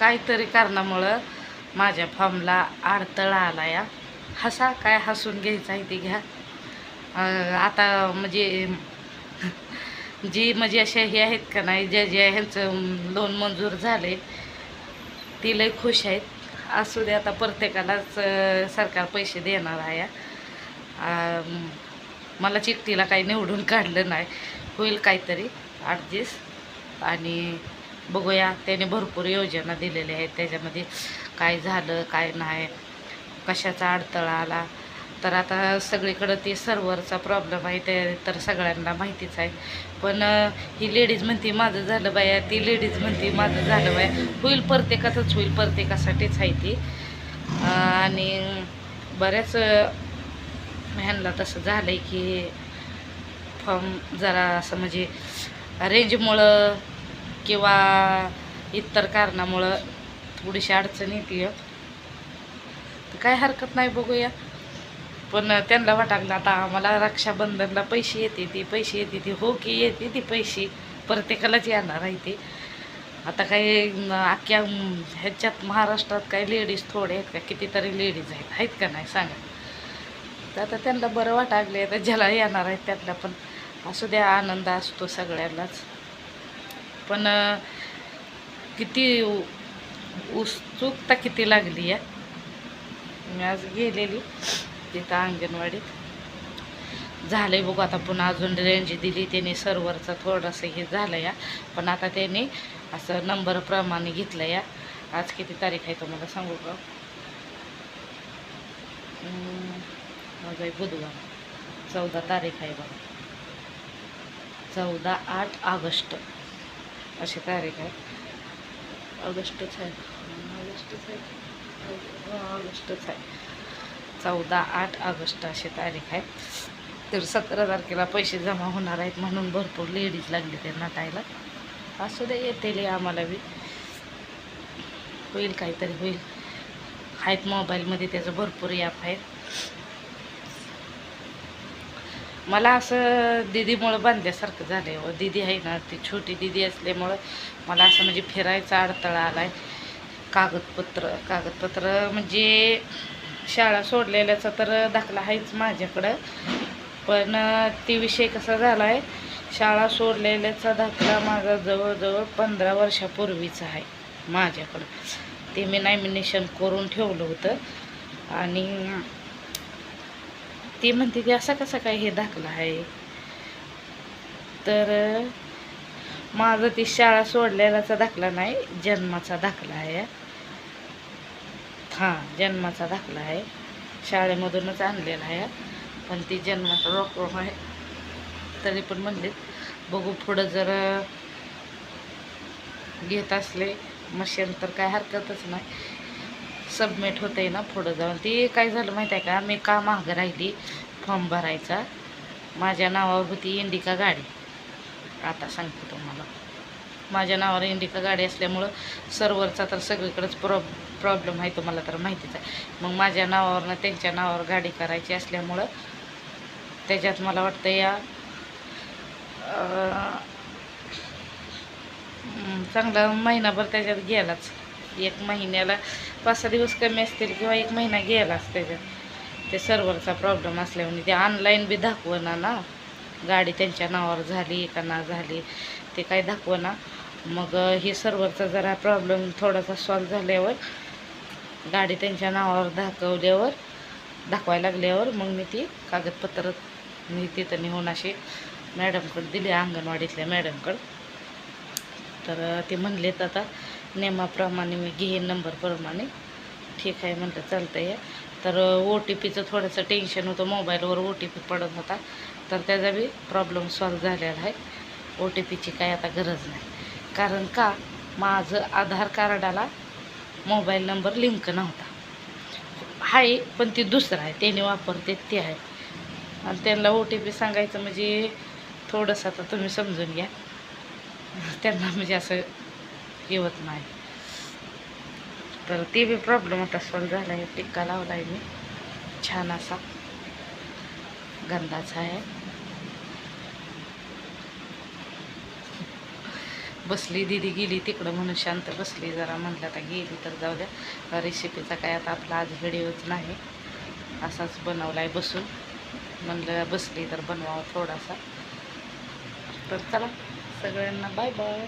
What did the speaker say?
काहीतरी कारणामुळं माझ्या फॉर्मला अडथळा आला या हसा काय हसून घ्यायचं आहे ते घ्या. आता म्हणजे जी म्हणजे अशा हे आहेत का नाही ज्या ज्या ह्यांचं लोन मंजूर झाले ती लय खुश आहेत. असू दे आता प्रत्येकालाच सरकार पैसे देणार आहे. मला चिकटीला काही निवडून काढलं नाही. होईल काहीतरी ॲडजस्ट आणि बघूया. त्याने भरपूर योजना दिलेल्या आहेत. त्याच्यामध्ये काय झालं काय नाही कशाचा अडथळा आला. तर आता सगळीकडं ते सर्व्हरचा प्रॉब्लेम आहे. ते तर सगळ्यांना माहितीच आहे. पण ही लेडीज म्हणते माझं झालं बाया. ती लेडीज म्हणते माझं झालं बाया. होईल प्रत्येकाचंच होईल. प्रत्येकासाठीच आहे ती. आणि बऱ्याच ह्यांना तसं झालं आहे की फॉर्म जरा असं म्हणजे रेंजमुळं किंवा इतर कारणामुळं थोडीशी अडचण येते. तर काय हरकत नाही बघूया. पण त्यांना वाटागलं आता आम्हाला रक्षाबंधनला पैसे येते ती पैसे येते ती हो की येते ती पैसे प्रत्येकालाच येणार आहे ते. आता काही अख्ख्या ह्याच्यात महाराष्ट्रात काही लेडीज थोडे आहेत का? कितीतरी लेडीज आहेत. आहेत का नाही? सांगा. तर आता त्यांना बरं वाटागले तर ज्याला येणार आहेत त्यांना पण असू द्या आनंद असतो सगळ्यांनाच. पण किती उत्सुकता किती लागली आहे मी आज गेलेली तिथं अंगणवाडीत. झालं आहे बघू आता पुन्हा अजून रेंज दिली त्याने सर्व्हरचं थोडंसं हे झालं या. पण आता त्याने असं नंबरप्रमाणे घेतलं या. आज किती तारीख आहे तुम्हाला सांगू का? हम्म, आज आहे बुधवार. चौदा तारीख आहे बघा. चौदा आठ ऑगस्ट. अशी तारीख आहे. ऑगस्टच आहे. ऑगस्टच आहे. ऑगस्टच आहे. चौदा आठ ऑगस्ट अशी तारीख आहे. तर सतरा तारखेला पैसे जमा होणार आहेत म्हणून भरपूर लेडीज लागली ते नटायला. असू दे येतील आम्हाला बी. होईल काहीतरी होईल. आहेत मोबाईलमध्ये त्याचं भरपूर ॲप आहेत. मला असं दिदीमुळं बांधल्यासारखं झालं आहे हो. व दिदी आहे ना ती छोटी दिदी असल्यामुळं मला असं म्हणजे फिरायचा अडथळा आला आहे कागदपत्र कागदपत्र म्हणजे शाळा सोडलेल्याचा तर दाखला आहेच माझ्याकडं. पण ती विषय कसा झाला आहे शाळा सोडलेल्याचा दाखला माझा जवळजवळ पंधरा वर्षापूर्वीचा आहे माझ्याकडं. ते मी नॉमिनेशन करून ठेवलं होतं आणि ती म्हणते की असा कसा काय हे दाखला आहे? तर माझं ती शाळा सोडलेलाचा दाखला नाही जन्माचा दाखला आहे. हां जन्माचा दाखला आहे. शाळेमधूनच आणलेला आहे. पण ती जन्माचा डॉक्टर आहे तरी पण म्हणले बघू पुढं जर घेत असले मशीन तर काय हरकतच नाही. सबमिट होते ना पुढं जाऊन. ती काय झालं माहीत आहे का? मी का मागं राहिली? फॉर्म भरायचा. माझ्या नावावर होती इंडिका गाडी. आता सांगते तुम्हाला. माझ्या नावावर इंडिका गाडी असल्यामुळं सर्व्हरचा तर सगळीकडेच प्रॉब प्रॉब्लेम आहे तुम्हाला तर माहितीच आहे. मग माझ्या नावावरनं त्यांच्या नावावर गाडी करायची असल्यामुळं त्याच्यात मला वाटतं या चांगला महिनाभर त्याच्यात गेलाच. एक महिन्याला पाच सहा दिवस कमी असतील किंवा एक महिना गेलाच त्याच्यात ते सर्व्हरचा प्रॉब्लेम असल्यामुळे ते ऑनलाईन बी दाखवणार ना. गाडी त्यांच्या नावावर झाली का ना झाली ते काय दाखवना. मग हे सर्व्हरचा जरा प्रॉब्लेम थोडासा सॉल्व झाल्यावर गाडी त्यांच्या नावावर दाखवल्यावर दाखवायला लागल्यावर मग मी ती कागदपत्र मी तिथं नेऊन अशी मॅडमकडे दिली अंगणवाडीतल्या मॅडमकडं तर ते म्हणलेत आता नियमाप्रमाणे मी घेईन नंबरप्रमाणे ठीक आहे म्हणलं चालतं आहे तर ओ टी पीचं थोडंसं टेन्शन होतं मोबाईलवर ओ टी पी पडत होता. तर त्याचा बी प्रॉब्लेम सॉल्व झालेला आहे. ओ टी पीची काय आता गरज नाही. कारण का माझं आधार कार्डाला मोबाईल नंबर लिंक नव्हता. आहे पण ती दुसरं आहे. त्याने वापरते ते आहे. आणि त्यांना ओ टी पी सांगायचं म्हणजे थोडंसं आता तुम्ही समजून घ्या. त्यांना म्हणजे असं येवत नाही. तर ते बी प्रॉब्लेम आता सॉल्व झाला आहे. टिक्का लावला आहे मी. छान असा गंधाचा आहे. बसली दिदी गेली तिकडं म्हणून शांत बसली. जरा म्हणलं आता गेली तर जाऊ द्या. रेसिपीचा काय आता आपला आज व्हिडिओच नाही. असाच बनवला आहे बसून. म्हणलं बसली तर बनवावं थोडासा. तर चला सगळ्यांना बाय बाय